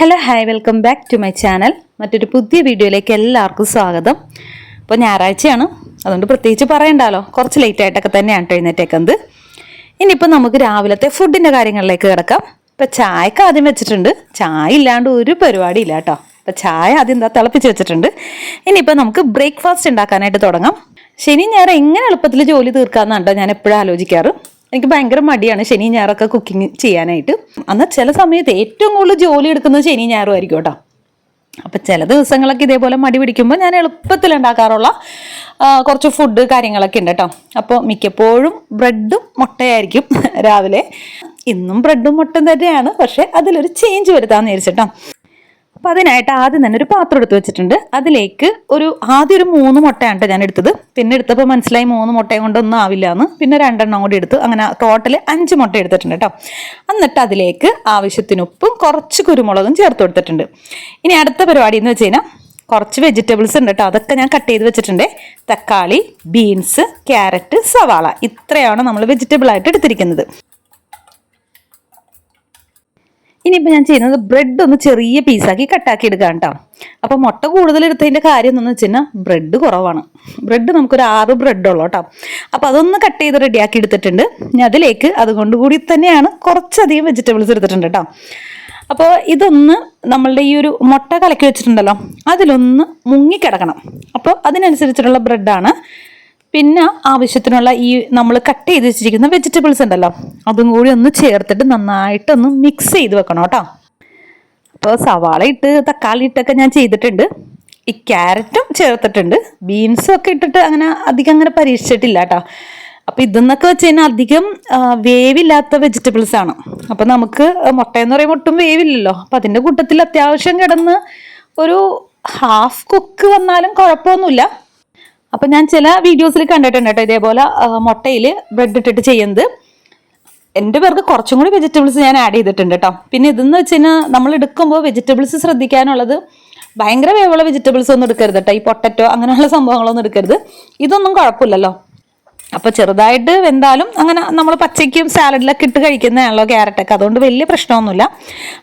Hello hi welcome back to my channel മറ്റൊരു പുതിയ വീഡിയോയിലേക്ക് എല്ലാവർക്കും സ്വാഗതം. അപ്പോൾ ഞായറാഴ്ചയാണ്. അതുകൊണ്ട് പ്രത്യേകിച്ച് പറയണ്ടല്ലോ കുറച്ച് ലേറ്റ് ആയിട്ടൊക്കെ തന്നെയാണ് എഴുന്നേറ്റേക്കുന്നത്. ഇനിയിപ്പോൾ നമുക്ക് രാവിലത്തെ ഫുഡിന്റെ കാര്യങ്ങളിലേക്ക് കിടക്കാം. ഇപ്പം ചായക്ക് ആദ്യം വെച്ചിട്ടുണ്ട്. ചായ ഇല്ലാണ്ട് ഒരു പരിപാടി ഇല്ല കേട്ടോ അപ്പം ചായ ആദ്യം എന്താ തിളപ്പിച്ച് വെച്ചിട്ടുണ്ട്. ഇനിയിപ്പോൾ നമുക്ക് ബ്രേക്ക്ഫാസ്റ്റ് ഉണ്ടാക്കാനായിട്ട് തുടങ്ങാം. ശനി ഞായർ എങ്ങനെ എളുപ്പത്തിൽ ജോലി തീർക്കാമെന്നാണ് ഞാൻ എപ്പോഴും ആലോചിക്കാറ്. എനിക്ക് ഭയങ്കര മടിയാണ് ശനി ഞായറൊക്കെ കുക്കിംഗ് ചെയ്യാനായിട്ട്. എന്നാൽ ചില സമയത്ത് ഏറ്റവും കൂടുതൽ ജോലി എടുക്കുന്നത് ശനി ഞായറും ആയിരിക്കും കേട്ടോ. അപ്പം ചില ദിവസങ്ങളൊക്കെ ഇതേപോലെ മടി പിടിക്കുമ്പോൾ ഞാൻ എളുപ്പത്തിൽ ഉണ്ടാക്കാറുള്ള കുറച്ച് ഫുഡ് കാര്യങ്ങളൊക്കെ ഉണ്ട് കേട്ടോ. അപ്പോൾ മിക്കപ്പോഴും ബ്രെഡും മുട്ടയായിരിക്കും രാവിലെ. ഇന്നും ബ്രെഡും മുട്ടയും തന്നെയാണ് പക്ഷേ അതിലൊരു ചേഞ്ച് വരുത്താമെന്ന് വിചാരിച്ചിട്ടോ അപ്പോൾ അതിനായിട്ട് ആദ്യം തന്നെ ഒരു പാത്രം എടുത്ത് വെച്ചിട്ടുണ്ട്. അതിലേക്ക് ഒരു ആദ്യം ഒരു മൂന്ന് മുട്ടയാണ് ട്ടോ ഞാൻ എടുത്തത്. പിന്നെ എടുത്തപ്പോൾ മനസ്സിലായി മൂന്ന് മുട്ടയും കൊണ്ടൊന്നും ആവില്ല എന്ന് പിന്നെ രണ്ടെണ്ണം കൂടി എടുത്തു അങ്ങനെ ടോട്ടൽ അഞ്ച് മുട്ട എടുത്തിട്ടുണ്ട് കേട്ടോ എന്നിട്ട് അതിലേക്ക് ആവശ്യത്തിന് ഉപ്പും കുറച്ച് കുരുമുളകും ചേർത്ത് കൊടുത്തിട്ടുണ്ട്. ഇനി അടുത്ത പരിപാടി എന്ന് വെച്ച് കുറച്ച് വെജിറ്റബിൾസ് ഉണ്ട് കേട്ടോ അതൊക്കെ ഞാൻ കട്ട് ചെയ്ത് വെച്ചിട്ടുണ്ട്. തക്കാളി ബീൻസ് ക്യാരറ്റ് സവാള. ഇത്രയാണ് നമ്മൾ വെജിറ്റബിൾ ആയിട്ട് എടുത്തിരിക്കുന്നത്. ഇനിയിപ്പോൾ ഞാൻ ചെയ്യുന്നത് ബ്രെഡ് ഒന്ന് ചെറിയ പീസാക്കി കട്ടാക്കി എടുക്കാം കേട്ടോ അപ്പോൾ മുട്ട കൂടുതൽ എടുത്തതിന്റെ കാര്യം എന്താണെന്ന് വെച്ച് കഴിഞ്ഞാൽ ബ്രെഡ് കുറവാണ്. ബ്രെഡ് നമുക്കൊരു ആറ് ബ്രെഡ് ഉള്ളൂ കേട്ടോ അപ്പോൾ അതൊന്ന് കട്ട് ചെയ്ത് റെഡിയാക്കി എടുത്തിട്ടുണ്ട്. ഞാൻ അതിലേക്ക് അതുകൊണ്ട് കൂടി തന്നെയാണ് കുറച്ചധികം വെജിറ്റബിൾസ് എടുത്തിട്ടുണ്ട് കേട്ടോ അപ്പോൾ ഇതൊന്ന് നമ്മളുടെ ഈ ഒരു മുട്ട കലക്കി വെച്ചിട്ടുണ്ടല്ലോ അതിലൊന്ന് മുങ്ങിക്കിടക്കണം അപ്പോൾ അതിനനുസരിച്ചിട്ടുള്ള ബ്രെഡാണ് പിന്നെ ആവശ്യത്തിനുള്ള ഈ നമ്മൾ കട്ട് ചെയ്ത് വെച്ചിരിക്കുന്ന വെജിറ്റബിൾസ് ഉണ്ടല്ലോ അതും കൂടി ഒന്ന് ചേർത്തിട്ട് നന്നായിട്ടൊന്ന് മിക്സ് ചെയ്ത് വെക്കണം കേട്ടോ. അപ്പോൾ സവാള ഇട്ട് തക്കാളി ഇട്ടൊക്കെ ഞാൻ ചെയ്തിട്ടുണ്ട്. ഈ ക്യാരറ്റും ചേർത്തിട്ടുണ്ട്. ബീൻസും ഒക്കെ ഇട്ടിട്ട് അങ്ങനെ അധികം അങ്ങനെ പരീക്ഷിച്ചിട്ടില്ല കേട്ടോ. അപ്പോൾ ഇതെന്നൊക്കെ വെച്ച് കഴിഞ്ഞാൽ അധികം വേവില്ലാത്ത വെജിറ്റബിൾസ് ആണ്. അപ്പോൾ നമുക്ക് മുട്ട എന്ന് പറയുമ്പോൾ ഒട്ടും വേവില്ലല്ലോ. അപ്പം അതിന്റെ കൂട്ടത്തിൽ അത്യാവശ്യം കിടന്ന് ഒരു ഹാഫ് കുക്ക് വന്നാലും കുഴപ്പമൊന്നുമില്ല. അപ്പം ഞാൻ ചില വീഡിയോസിൽ കണ്ടിട്ടുണ്ട് കേട്ടോ ഇതേപോലെ മുട്ടയിൽ ബ്രെഡ് ഇട്ടിട്ട് ചെയ്യുന്നത്. എന്റെ പേർക്ക് കുറച്ചും കൂടി വെജിറ്റബിൾസ് ഞാൻ ആഡ് ചെയ്തിട്ടുണ്ട് കേട്ടോ. പിന്നെ ഇതെന്ന് വെച്ച് കഴിഞ്ഞാൽ നമ്മൾ എടുക്കുമ്പോൾ വെജിറ്റബിൾസ് ശ്രദ്ധിക്കാനുള്ളത് ഭയങ്കര വേവുള്ള വെജിറ്റബിൾസ് ഒന്നും എടുക്കരുത് കേട്ടോ. ഈ പൊട്ടറ്റോ അങ്ങനെയുള്ള സംഭവങ്ങളൊന്നും എടുക്കരുത്. ഇതൊന്നും കുഴപ്പമില്ലല്ലോ. അപ്പോൾ ചെറുതായിട്ട് വെന്താലും അങ്ങനെ നമ്മൾ പച്ചയ്ക്കും സാലഡിലൊക്കെ ഇട്ട് കഴിക്കുന്നതാണല്ലോ ക്യാരറ്റൊക്കെ അതുകൊണ്ട് വലിയ പ്രശ്നമൊന്നുമില്ല.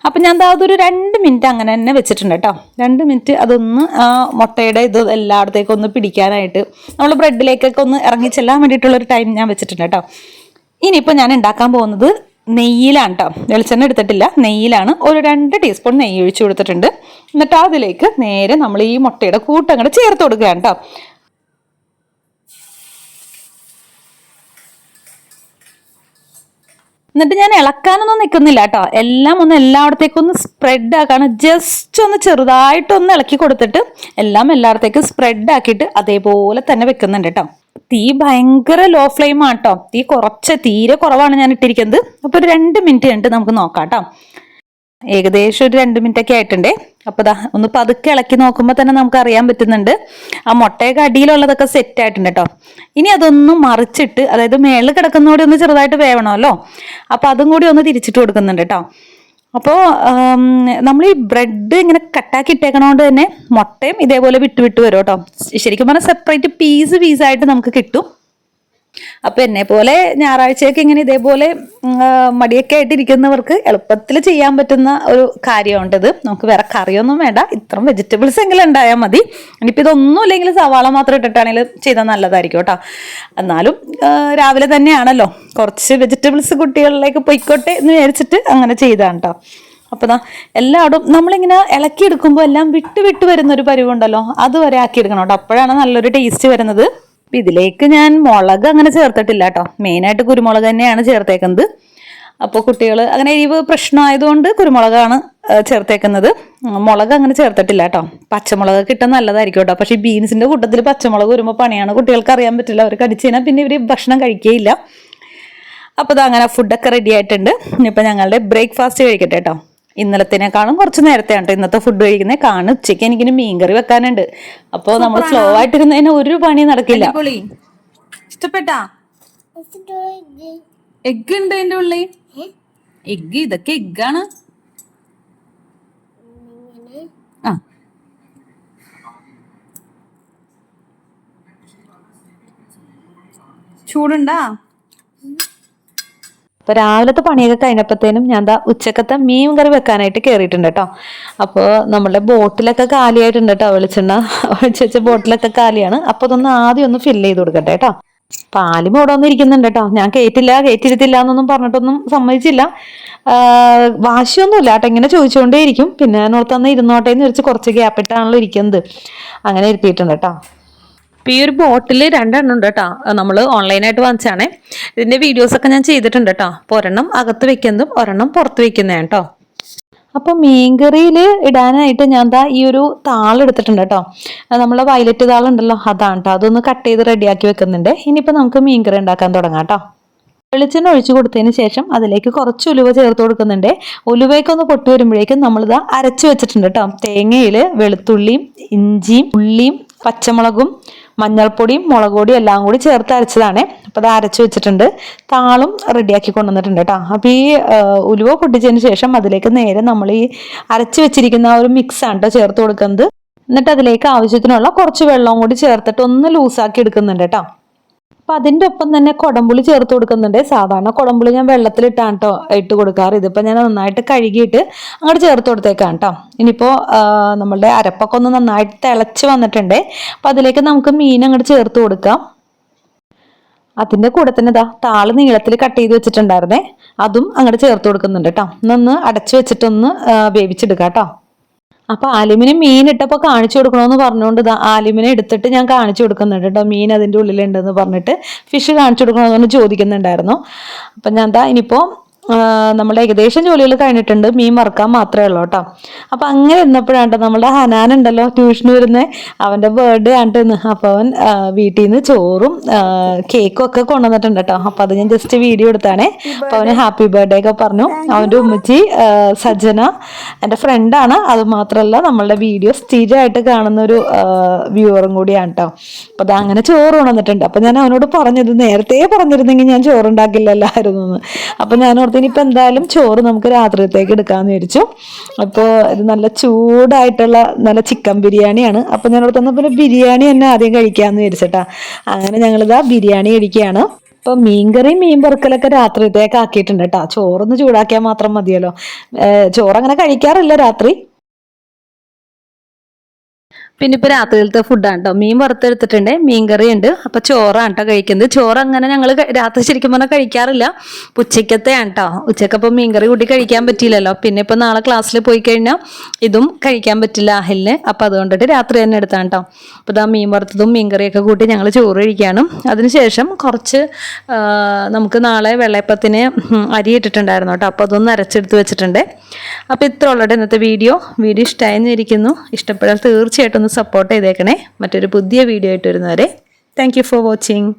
അപ്പം ഞാൻ എന്താ അതൊരു രണ്ട് മിനിറ്റ് അങ്ങനെ തന്നെ വെച്ചിട്ടുണ്ട് കേട്ടോ. രണ്ട് മിനിറ്റ് അതൊന്ന് മുട്ടയുടെ ഇത് എല്ലായിടത്തേക്കും ഒന്ന് പിടിക്കാനായിട്ട് നമ്മൾ ബ്രെഡിലേക്കൊക്കെ ഒന്ന് ഇറങ്ങി ചെല്ലാൻ വേണ്ടിയിട്ടുള്ളൊരു ടൈം ഞാൻ വെച്ചിട്ടുണ്ട് കേട്ടോ. ഇനിയിപ്പോൾ ഞാൻ ഉണ്ടാക്കാൻ പോകുന്നത് നെയ്യിലാണ് കേട്ടോ. വെളിച്ചെണ്ണ എടുത്തിട്ടില്ല. നെയ്യിലാണ്. ഒരു രണ്ട് ടീസ്പൂൺ നെയ്യ് ഒഴിച്ചു കൊടുത്തിട്ടുണ്ട്. എന്നിട്ട് അതിലേക്ക് നേരെ നമ്മൾ ഈ മുട്ടയുടെ കൂട്ടങ്ങോട്ട് ചേർത്ത് കൊടുക്കുകയാണ് കേട്ടോ. എന്നിട്ട് ഞാൻ ഇളക്കാനൊന്നും നിൽക്കുന്നില്ല കേട്ടോ. എല്ലാം ഒന്ന് എല്ലായിടത്തേക്കും ഒന്ന് സ്പ്രെഡ് ആക്കാണ്. ജസ്റ്റ് ഒന്ന് ചെറുതായിട്ടൊന്ന് ഇളക്കി കൊടുത്തിട്ട് എല്ലാം എല്ലായിടത്തേക്കും സ്പ്രെഡ് ആക്കിയിട്ട് അതേപോലെ തന്നെ വെക്കുന്നുണ്ട് കേട്ടോ. തീ ഭയങ്കര ലോ ഫ്ലെയിം ആട്ടോ തീ കുറച്ച് തീരെ കുറവാണ് ഞാൻ ഇട്ടിരിക്കുന്നത്. അപ്പോൾ ഒരു രണ്ട് മിനിറ്റ് കഴിഞ്ഞിട്ട് നമുക്ക് നോക്കാം കേട്ടോ. ഏകദേശം ഒരു രണ്ട് മിനിറ്റ് ഒക്കെ ആയിട്ടുണ്ടേ. അപ്പോൾ ദാ ഒന്ന് പതുക്കെ ഇളക്കി നോക്കുമ്പോൾ തന്നെ നമുക്ക് അറിയാൻ പറ്റുന്നുണ്ട്. ആ മുട്ടയൊക്കെ അടിയിലുള്ളതൊക്കെ സെറ്റ് ആയിട്ടുണ്ട് കേട്ടോ ഇനി അതൊന്ന് മറിച്ചിട്ട് അതായത് മേളിൽ കിടക്കുന്നതോടെ ഒന്ന് ചെറുതായിട്ട് വേവണമല്ലോ. അപ്പോൾ അതും കൂടി ഒന്ന് തിരിച്ചിട്ട് കൊടുക്കുന്നുണ്ട് കേട്ടോ അപ്പോൾ നമ്മൾ ഈ ബ്രെഡ് ഇങ്ങനെ കട്ടാക്കി ഇട്ടേക്കണോണ്ട് തന്നെ മുട്ടയും ഇതേപോലെ വിട്ട് വിട്ട് വരും കേട്ടോ ശരിക്കും പറഞ്ഞാൽ സെപ്പറേറ്റ് പീസ് പീസായിട്ട് നമുക്ക് കിട്ടും. അപ്പൊ എന്നെ പോലെ ഞായറാഴ്ചയൊക്കെ ഇങ്ങനെ ഇതേപോലെ മടിയൊക്കെ ആയിട്ടിരിക്കുന്നവർക്ക് എളുപ്പത്തിൽ ചെയ്യാൻ പറ്റുന്ന ഒരു കാര്യമുണ്ടത് നമുക്ക് വേറെ കറിയൊന്നും വേണ്ട. ഇത്രയും വെജിറ്റബിൾസ് എങ്കിലും ഉണ്ടായാൽ മതി. ഇനിയിപ്പോൾ ഇതൊന്നും ഇല്ലെങ്കിൽ സവാള മാത്രം ഇട്ടിട്ടാണെങ്കിൽ ചെയ്താൽ നല്ലതായിരിക്കും കേട്ടോ. എന്നാലും രാവിലെ തന്നെയാണല്ലോ. കുറച്ച് വെജിറ്റബിൾസ് കുട്ടികളിലേക്ക് പൊയ്ക്കോട്ടെ എന്ന് വിചാരിച്ചിട്ട് അങ്ങനെ ചെയ്താണ് കേട്ടോ അപ്പോൾ എല്ലായിടും നമ്മളിങ്ങനെ ഇളക്കിയെടുക്കുമ്പോൾ എല്ലാം വിട്ട് വിട്ട് വരുന്നൊരു പരിവുണ്ടല്ലോ. അതുവരെ ആക്കിയെടുക്കണം കേട്ടോ അപ്പോഴാണ് നല്ലൊരു ടേസ്റ്റ് വരുന്നത്. അപ്പം ഇതിലേക്ക് ഞാൻ മുളക് അങ്ങനെ ചേർത്തിട്ടില്ല കേട്ടോ. മെയിനായിട്ട് കുരുമുളക് തന്നെയാണ് ചേർത്തേക്കുന്നത്. അപ്പോൾ കുട്ടികൾ അങ്ങനെ എരിവ് പ്രശ്നമായതുകൊണ്ട് കുരുമുളകാണ് ചേർത്തേക്കുന്നത്. മുളക് അങ്ങനെ ചേർത്തിട്ടില്ല കേട്ടോ. പച്ചമുളക് കിട്ടാൻ നല്ലതായിരിക്കും കേട്ടോ. പക്ഷേ ബീൻസിന്റെ കൂട്ടത്തിൽ പച്ചമുളക് വരുമ്പോൾ പണിയാണ് കുട്ടികൾക്ക് അറിയാൻ പറ്റില്ല. അവർ കടിച്ചു കഴിഞ്ഞാൽ പിന്നെ ഇവർ ഭക്ഷണം കഴിക്കുകയില്ല അപ്പോൾ ഇത് അങ്ങനെ ഫുഡൊക്കെ റെഡി ആയിട്ടുണ്ട്. ഇനിയിപ്പോൾ ഞങ്ങളുടെ ബ്രേക്ക്ഫാസ്റ്റ് കഴിക്കട്ടെ കേട്ടോ. ഇന്നലത്തേനേക്കാളും കുറച്ച് നേരത്തെ ആണ് ഇന്നത്തെ ഫുഡ് കഴിക്കുന്നത് കാണും ഉച്ചയ്ക്ക് എനിക്കിന് മീൻകറി വെക്കാനുണ്ട്. അപ്പോൾ നമ്മൾ സ്ലോ ആയിട്ടിരുന്നതിന് ഒരു പണി നടക്കില്ല. ഇഷ്ടപ്പെട്ടാ? എഗ് ഉണ്ട് എന്റെ ഉള്ളി എഗ് ഇതൊക്കെ എഗ്ഗാണ് ആ. ചൂടുണ്ടാ? അപ്പോൾ രാവിലത്തെ പണിയൊക്കെ കഴിഞ്ഞപ്പോഴത്തേനും ഞാൻ ദാ ഉച്ചക്കത്തെ മീൻ കറി വെക്കാനായിട്ട് കയറിയിട്ടുണ്ട് കേട്ടോ. അപ്പോൾ നമ്മളുടെ ബോട്ടിലൊക്കെ കാലിയായിട്ടുണ്ട് കേട്ടോ വെളിച്ചെണ്ണ. ഒഴിച്ച് ബോട്ടിലൊക്കെ കാലിയാണ്. അപ്പോൾ അതൊന്ന് ആദ്യം ഒന്ന് ഫില്ല് ചെയ്ത് കൊടുക്കട്ടെ കേട്ടോ. പാലും ഇവിടെ ഒന്നും ഇരിക്കുന്നുണ്ട് കേട്ടോ. ഞാൻ കയറ്റില്ല കയറ്റിരുത്തില്ല എന്നൊന്നും പറഞ്ഞിട്ടൊന്നും സമ്മതിച്ചില്ല. വാശിയൊന്നുമില്ല കേട്ടോ. ഇങ്ങനെ ചോദിച്ചുകൊണ്ടേയിരിക്കും. പിന്നെ ഞാൻ ഓർത്തന്ന് ഇരുന്നോട്ടെ എന്ന് വെച്ച് കുറച്ച് ഗ്യാപ്പിട്ടാണല്ലോ ഇരിക്കുന്നത്. അങ്ങനെ ഇരുത്തിയിട്ടുണ്ട് കേട്ടോ. ഇപ്പം ഈ ഒരു ബോട്ടിൽ രണ്ടെണ്ണം ഉണ്ട് കേട്ടോ നമ്മൾ ഓൺലൈനായിട്ട് വാങ്ങിച്ചാണേ ഇതിന്റെ വീഡിയോസ് ഒക്കെ ഞാൻ ചെയ്തിട്ടുണ്ട് കേട്ടോ അപ്പോൾ ഒരെണ്ണം അകത്ത് വെക്കുന്നതും ഒരെണ്ണം പുറത്ത് വെക്കുന്നതാണ് കേട്ടോ അപ്പോൾ മീൻകറിയിൽ ഇടാനായിട്ട് ഞാൻ എന്താ ഈ ഒരു താളെടുത്തിട്ടുണ്ട് കേട്ടോ നമ്മളെ വയലറ്റ് താളുണ്ടല്ലോ അതാണ് കേട്ടോ അതൊന്ന് കട്ട് ചെയ്ത് റെഡിയാക്കി വെക്കുന്നുണ്ട്. ഇനിയിപ്പോൾ നമുക്ക് മീൻകറി ഉണ്ടാക്കാൻ തുടങ്ങാം കേട്ടോ വെളിച്ചെണ്ണ ഒഴിച്ചു കൊടുത്തതിന് ശേഷം അതിലേക്ക് കുറച്ച് ഉലുവ ചേർത്ത് കൊടുക്കുന്നുണ്ട്. ഉലുവയൊക്കെ ഒന്ന് പൊട്ടി വരുമ്പോഴേക്കും നമ്മളിത് അരച്ച് വെച്ചിട്ടുണ്ട് കേട്ടോ തേങ്ങയിൽ വെളുത്തുള്ളിയും ഇഞ്ചിയും ഉള്ളിയും പച്ചമുളകും മഞ്ഞൾപ്പൊടിയും മുളക് പൊടിയും എല്ലാം കൂടി ചേർത്ത് അരച്ചതാണ്. അപ്പോൾ അത് അരച്ച് വെച്ചിട്ടുണ്ട്. താളും റെഡിയാക്കി കൊണ്ടുവന്നിട്ടുണ്ട് കേട്ടോ. അപ്പോൾ ഈ ഉലുവ പൊട്ടിച്ചതിന് ശേഷം അതിലേക്ക് നേരെ നമ്മൾ ഈ അരച്ച് വെച്ചിരിക്കുന്ന ഒരു മിക്സ് ആണ് കേട്ടോ ചേർത്ത് കൊടുക്കുന്നത്. എന്നിട്ട് അതിലേക്ക് ആവശ്യത്തിനുള്ള കുറച്ച് വെള്ളവും കൂടി ചേർത്തിട്ട് ഒന്ന് ലൂസാക്കി എടുക്കുന്നുണ്ട് കേട്ടോ. അപ്പൊ അതിന്റെ ഒപ്പം തന്നെ കൊടമ്പുളി ചേർത്ത് കൊടുക്കുന്നുണ്ട്. സാധാരണ കൊടമ്പുളി ഞാൻ വെള്ളത്തിൽ വെള്ളത്തിലിട്ടാണ് കേട്ടോ ഇട്ട് കൊടുക്കാറ്. ഇതിപ്പോ ഞാൻ നന്നായിട്ട് കഴുകിയിട്ട് അങ്ങോട്ട് ചേർത്ത് കൊടുത്തേക്കാണ് കേട്ടോ ഇനിയിപ്പോ നമ്മളുടെ അരപ്പൊക്കെ ഒന്ന് നന്നായിട്ട് തിളച്ച് വന്നിട്ടുണ്ട്. അപ്പൊ അതിലേക്ക് നമുക്ക് മീൻ അങ്ങോട്ട് ചേർത്ത് കൊടുക്കാം. അതിന്റെ കൂടെ തന്നെ ഇതാ താൾ നീളത്തിൽ കട്ട് ചെയ്ത് വെച്ചിട്ടുണ്ടായിരുന്നേ. അതും അങ്ങോട്ട് ചേർത്ത് കൊടുക്കുന്നുണ്ട് കേട്ടോ ഒന്ന് അടച്ചു വെച്ചിട്ടൊന്ന് വേവിച്ചെടുക്കാം കേട്ടോ അപ്പൊ ആലിമിന് മീൻ ഇട്ടപ്പോ കാണിച്ചു കൊടുക്കണമെന്ന് പറഞ്ഞുകൊണ്ട് ദാ ആലിമിനെ എടുത്തിട്ട് ഞാൻ കാണിച്ചു കൊടുക്കുന്നുണ്ട് കേട്ടോ. മീൻ അതിന്റെ ഉള്ളിലുണ്ടെന്ന് പറഞ്ഞിട്ട് ഫിഷ് കാണിച്ചു കൊടുക്കണമെന്ന് ചോദിക്കുന്നുണ്ടായിരുന്നു. അപ്പൊ ഞാൻ എന്താ ഇനിയിപ്പോ നമ്മുടെ ഏകദേശം ജോലികൾ കഴിഞ്ഞിട്ടുണ്ട്. മീൻ മറക്കാൻ മാത്രമേ ഉള്ളൂ കേട്ടോ. അപ്പൊ അങ്ങനെ ഇരുന്നപ്പോഴാണ് നമ്മുടെ ഹനാൻ ഉണ്ടല്ലോ ട്യൂഷന് വരുന്നത് അവന്റെ ബർത്ത്ഡേ ആണ് ഇന്ന് അപ്പൊ അവൻ വീട്ടിൽ നിന്ന് ചോറും കേക്കും ഒക്കെ കൊണ്ടുവന്നിട്ടുണ്ട് കേട്ടോ അപ്പൊ അത് ഞാൻ ജസ്റ്റ് വീഡിയോ എടുത്താണേ. അപ്പൊ അവന് ഹാപ്പി ബർത്ത്ഡേ ഒക്കെ പറഞ്ഞു. അവന്റെ ഉമ്മച്ചി സജന എന്റെ ഫ്രണ്ടാണ് അത് മാത്രമല്ല നമ്മളുടെ വീഡിയോ സ്ഥിരമായിട്ട് കാണുന്ന ഒരു വ്യൂവറും കൂടിയാണ് കേട്ടോ അപ്പോൾ അത് അങ്ങനെ ചോറ് കൊണ്ടുവന്നിട്ടുണ്ട്. അപ്പൊ ഞാൻ അവനോട് പറഞ്ഞത് നേരത്തെ പറഞ്ഞിരുന്നെങ്കിൽ ഞാൻ ചോറുണ്ടാക്കില്ലല്ലായിരുന്നു എന്ന് അപ്പൊ ഞാൻ ഓർത്ത് ഇനിയിപ്പോ എന്തായാലും ചോറ് നമുക്ക് രാത്രിയത്തേക്ക് എടുക്കാമെന്ന് വിചാരിച്ചു. അപ്പോൾ ഇത് നല്ല ചൂടായിട്ടുള്ള നല്ല ചിക്കൻ ബിരിയാണിയാണ്. അപ്പോൾ ഞാൻ അവിടെ പിന്നെ ബിരിയാണി തന്നെ ആദ്യം കഴിക്കാമെന്ന് വിചാരിച്ചിട്ടാ. അങ്ങനെ ഞങ്ങളിതാ ബിരിയാണി കഴിക്കുകയാണ് ഇപ്പം മീൻകറി മീൻ പൊറുക്കലൊക്കെ രാത്രിയത്തേക്ക് ആക്കിയിട്ടുണ്ട് കേട്ടോ. ചോറൊന്ന് ചൂടാക്കിയാൽ മാത്രം മതിയല്ലോ. ചോറങ്ങനെ കഴിക്കാറില്ല രാത്രി. പിന്നെ ഇപ്പൊ രാത്രിയിലത്തെ ഫുഡാണ് കേട്ടോ മീൻ വറുത്തെടുത്തിട്ടുണ്ട്. മീൻ കറി ഉണ്ട് അപ്പൊ ചോറാണ് കേട്ടോ കഴിക്കുന്നത്. ചോറ് അങ്ങനെ ഞങ്ങൾ രാത്രി ശരിക്കും പറഞ്ഞാൽ കഴിക്കാറില്ല. ഉച്ചക്കത്തെയാണ് കേട്ടോ ഉച്ചക്കപ്പം മീൻ കറി കൂട്ടി കഴിക്കാൻ പറ്റിയില്ലല്ലോ. പിന്നെ ഇപ്പൊ നാളെ ക്ലാസ്സിൽ പോയി കഴിഞ്ഞാൽ ഇതും കഴിക്കാൻ പറ്റില്ല അഹലിന്. അപ്പൊ അതുകൊണ്ടിട്ട് രാത്രി തന്നെ എടുത്താണ് കേട്ടോ അപ്പൊ ഇതാ മീൻ വറുത്തതും മീൻ കറിയൊക്കെ കൂട്ടി ഞങ്ങൾ ചോറ് കഴിക്കുകയാണ് അതിനുശേഷം കുറച്ച് നമുക്ക് നാളെ വെള്ളയപ്പത്തിന് അരി ഇട്ടിട്ടുണ്ടായിരുന്നു കേട്ടോ അപ്പോൾ അതൊന്ന് അരച്ചെടുത്ത് വെച്ചിട്ടുണ്ട്. അപ്പോൾ ഇത്ര ഉള്ളത് ഇന്നത്തെ വീഡിയോ. വീഡിയോ ഇഷ്ടമായിരിക്കുന്നു ഇഷ്ടപ്പെടാൻ തീർച്ചയായിട്ടും സപ്പോർട്ട് ചെയ്തേക്കണേ. മറ്റൊരു പുതിയ വീഡിയോ ആയിട്ട് വരുന്നവരെ താങ്ക് ഫോർ വാച്ചിങ്